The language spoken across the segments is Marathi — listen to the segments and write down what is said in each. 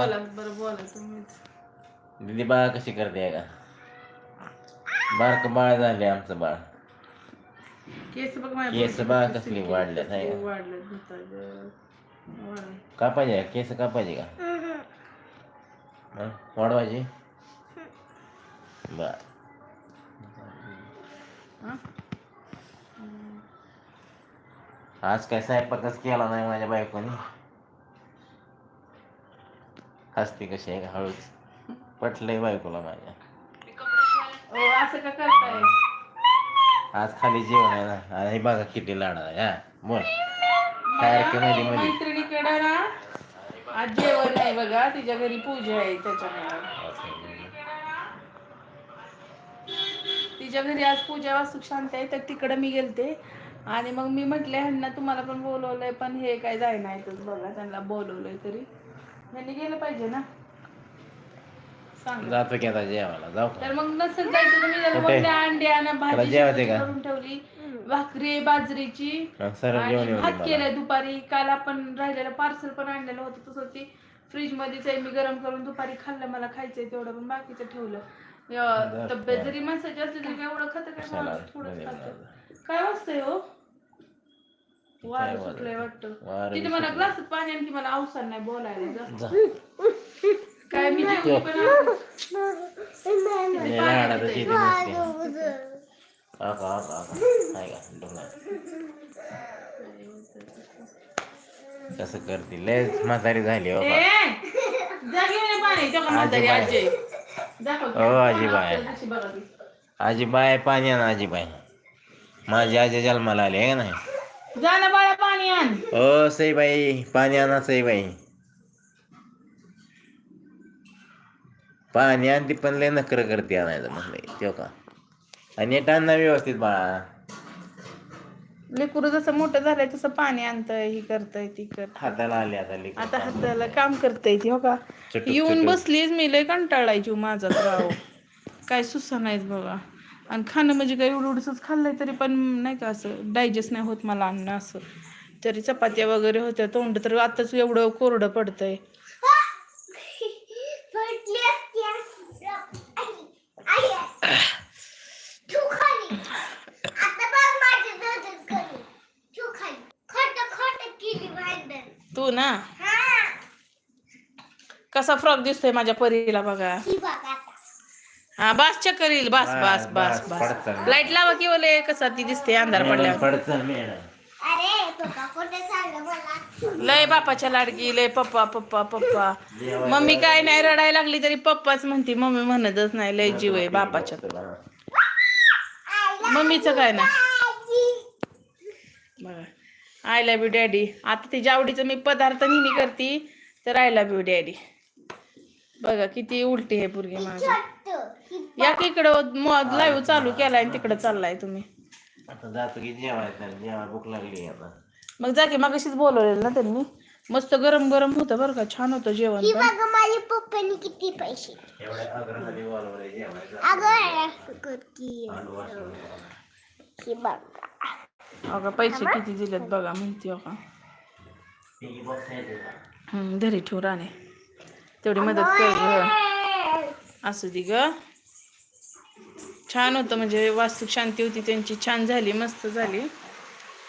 बोला बरं बोला तुम्हीच दिदी बाळ कशी करते का बारक बाळ झाले आमचं बाळ केस बघ माझ्या केस पोटात बघा कसे कसली केस वाढल्यात, हाय का? वाढल्यात भिताचं. वाढ. कापायचे का? केस कापायचे का हं? वाढवायचे बर हं? आज काय स्वयंपाकच केला नाही माझ्या बायकोनी हसते कशी आहे का हळूच? पटलंय बायकोला माझ्या. ओ, असं का करताय? आज खाली जेवण आहे ना. आणि बघा किती लाडा आहे हा. बोल. सारखे मध्ये मध्ये मैत्रिणीकडे ना आज जेवण आहे बघा. तिच्या घरी पूजा आहे त्याच्यामुळे. तिच्या घरी आज पूजा वास्तू शांत आहे तर तिकडे मी गेलते. आणि मग मी म्हटले ह्यांना तुम्हाला पण बोलवलंय पण हे काय जायना येतच बघा त्यांना बोलवलंय तरी. ह्यांनी गेलं पाहिजे ना. सांग. जातो की आता जेवायला जाऊ तर मग नसेल जायचं तुम्ही जरा कुठे? वड्या अंड्या ना त्याला भाजी शिजवून का? करून ठेवली. भाकरी बाजरीची हं, सरळ जेवण आणि दे भात मला. केलाय दुपारी. काल आपण राहिलेलं पार्सल पण आणलेलं होतं. तसं ती फ्रीज मध्येच आहे. मी गरम करून दुपारी खाल्लं. मला खायचंय तेवढं पण बाकीचं ठेवलं. तब्येत. जरी माणसाची असली तरी काय एवढं खातं काय चला, माणूस? थोडंच बरं, खातं. काय वाजतंय हो? काय वारं वाजतंय? सुटलंय वाटतं वारं तिथे मला सुटलंय. ग्लासात पाणी आणखी मला अवसर नाही बोलायला जा. जा. काय मी जेवली पण नसते का डोंगर कसं करते लय म्हातारी झाली हो ए, जा घेऊन ये पाणी म्हातारी. आजी आहे. दाखव हो, आजीबाई. कशी बघा ती. आजीबाई पाणी आण आजीबाई माझी आजी जन्माला आली आहे का नाही जा ना बाळा पाणी आण. ओ सईबाई पाणी आणा सईबाई. पाणी आणते पण लय नकर करते आणायचं म्हणलं. तेव्हा का? आणि नीट आण ना व्यवस्थित बाळा. लेकरू जसं मोठं झालंय तसं पाणी आणतंय ही करतय ती कर हाताला आले आता लेकरं. आता हाताला काम करतय ती हो का? चटूक, येऊन चटूक. बसलीच मी लय कंटाळायची माझा राव काय सुसा नाहीच बघा. आणि खाणं म्हणजे काय एवढं एवढंच खाल्लंय तरी पण नाही का असं डायजेस्ट नाही होत मला अन्न असं. तरी चपात्या वगैरे होत्या तोंड तर आताच एवढं कोरडं पडतंय. तू ना? कसा फ्रॉक दिसतोय माझ्या परीला बघा. हा बस चक्कर येईल. बस बस बस बस. लाइट लावा की ओले कसा ती दिसते अंधार पडल्या पडचं मेळा. लय बापाच्या लाडकी लय पप्पा पप्पा पप्पा. मम्मी काय नाही रडायला लागली तरी पप्पाच म्हणते मम्मी म्हणतच नाही लय जीव आहे बापाच्या. मम्मीचं काय नाही. बघा. आय लव्ह यू डॅडी आता तिच्या आवडीचं मी पदार्थ नेहमी करते तर आय लव्ह यू डॅडी बघा किती उलटी आहे पोरगी माझी. या की इकडं लाईव्ह चालू केलाय आणि तिकडं चाललाय तुम्ही. आता जातो की जेवायचं जेवाय भूक लागली आता. मग जागे मागाशीच बोलवलेलं ना त्यांनी. मस्त गरम गरम होतं बरं का छान होतं जेवण पण. माझ्या पप्पानी किती पैसे. एवढ्या आग्रहाने अगं अंड. ही बघा. अगं पैसे किती दिलेत बघा म्हणते का? पिगी आहे. हम्म, घरी ठेवू राणे. तेवढी मदत कर ग असू दे ग. छान होतं म्हणजे वास्तू शांती होती त्यांची छान झाली मस्त झाली.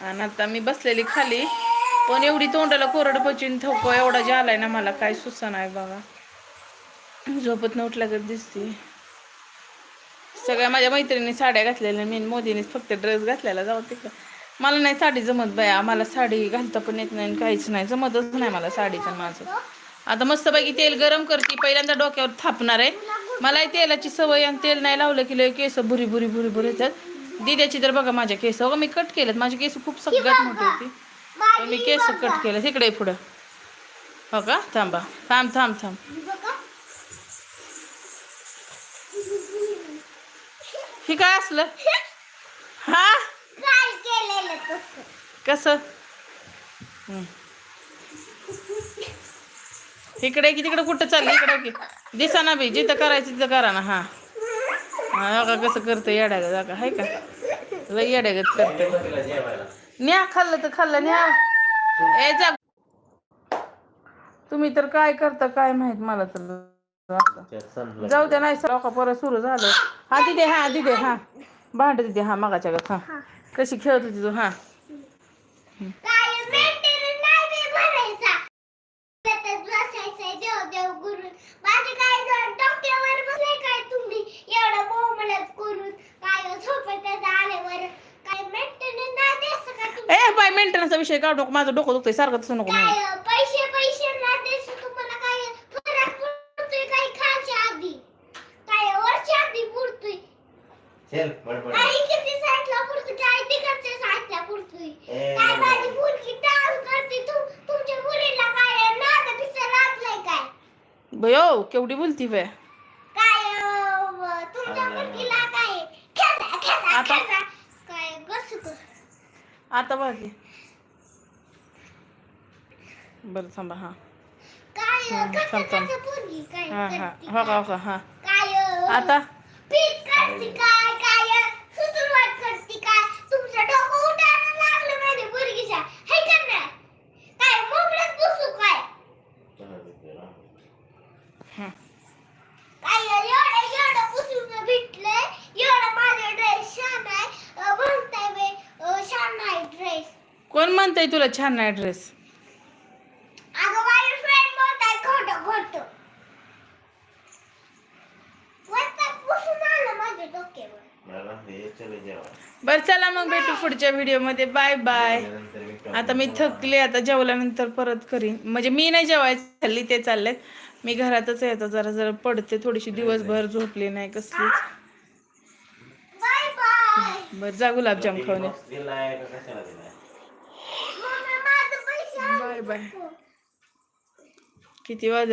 आणि आता मी बसलेली खाली. पण एवढी तोंडाला कोरड पचून थोको एवढा जे आलाय ना मला काय सुसा नाही बघा झोपत न उठल्यागत दिसते. सगळ्या माझ्या मैत्रिणी साड्या घातलेल्या मी मोदीनेच फक्त ड्रेस घातलेला जाऊ तिकडं मला नाही साडी जमत बाया मला साडी घालता पण येत नाही आणि काहीच नाही. जमतच नाही मला साडीचं माझं. आता मस्तपैकी तेल गरम करते. पहिल्यांदा डोक्यावर थापणार आहे. मला तेलाची सवय आणि तेल नाही लावलं की लय केस बुरी बुरी बुरी बुरी येतात. दिद्याची तर बघा माझ्या केस. हो मी कट केलेत. माझी केस खूप सगळ्यात मोठी होती. पण मी केस कट केलं तिकडे पुढं. हो का? थांबा. थांब थांब थांब. हे काय असलं? हा? कसं. इकडे की तिकडे कुठं चालली? इकडे की. दिसा ना बी जिथं करायचं तिथं करा ना हा. का कसं करतं येड्यागत का हाय का? लय येड्यागत करतं न्या खाल्लं तर खाल्लं न्या. ए जा. तुम्ही तर काय करता काय माहीत मला तर. जाऊ द्या नाही सर परत सुरू झालं. हा दिदे हा दिदे हा. भांड दिदे हा मागाच्या गत हा. कशी खेळत होती तू हा काय मेंटेन नाही बी भरायचा त्यातच बसायचंय देव देव करून माझे काय दोन डोक्यावर बसले काय तुम्ही एवढं बोंबलत करून काय झोपेत आल्यावर काय मेंटेन नाही द्यायचं का तुम्ही ए मेंटेनन्सचा विषय काढू नको माझं डोकं दुखतंय सारखं तसं नको म्हणू. काय पैसे पैसे नाही द्यायचं तुम्हाला काय फरक पडतोय काही खायच्या आधी काय वरच्या आधी पुरतोय चल बडबड काही किती साईडला पुरतोय काय तिकडच्या साईडला पुरतोय ए, काय बडबड. माझी मुलगी डान्स करते तू तुमच्या मुलीला काय नाद पिक्चर लागलाय काय बयो केवढी बोलती बे काय अं, तुमच्या अरे. मुलगीला काय खेळा खेळा आता? काय आता बघ बरं थांबा हा. काय हं, हा. हा हो का हो. का हा आता? पीठ करते काय काय सुसुरवाट करते काय तुमचं डोकं उठायला लागलं माझ्या मुलगीच्या हे का नाही काय मोबळ्यात बसू काय हं. काय एवढं एवढं पुसून भेटलंय एवढं माझा ड्रेस छान आहे अं, म्हणताय बे अं, छान आहे ड्रेस कोण म्हणतंय तुला छान नाही ड्रेस अगं माझे फ्रेंड म्हणताय खोटं खोटं वरतात पुसून आलं माझ्या डोक्यावर मला हे चल जेवा बरं चला मग भेटू पुढच्या व्हिडिओमध्ये. बाय बाय आता मी थकले आता जेवल्यानंतर परत करीन. म्हणजे मी नाही जेवायचं चालली ते चाललेत. मी घरातच आहे आता जरा जरा पडते थोडीशी दिवसभर झोपली नाही कसलीच. बरं जा गुलाबजाम खाऊन बाय बाय किती वाजत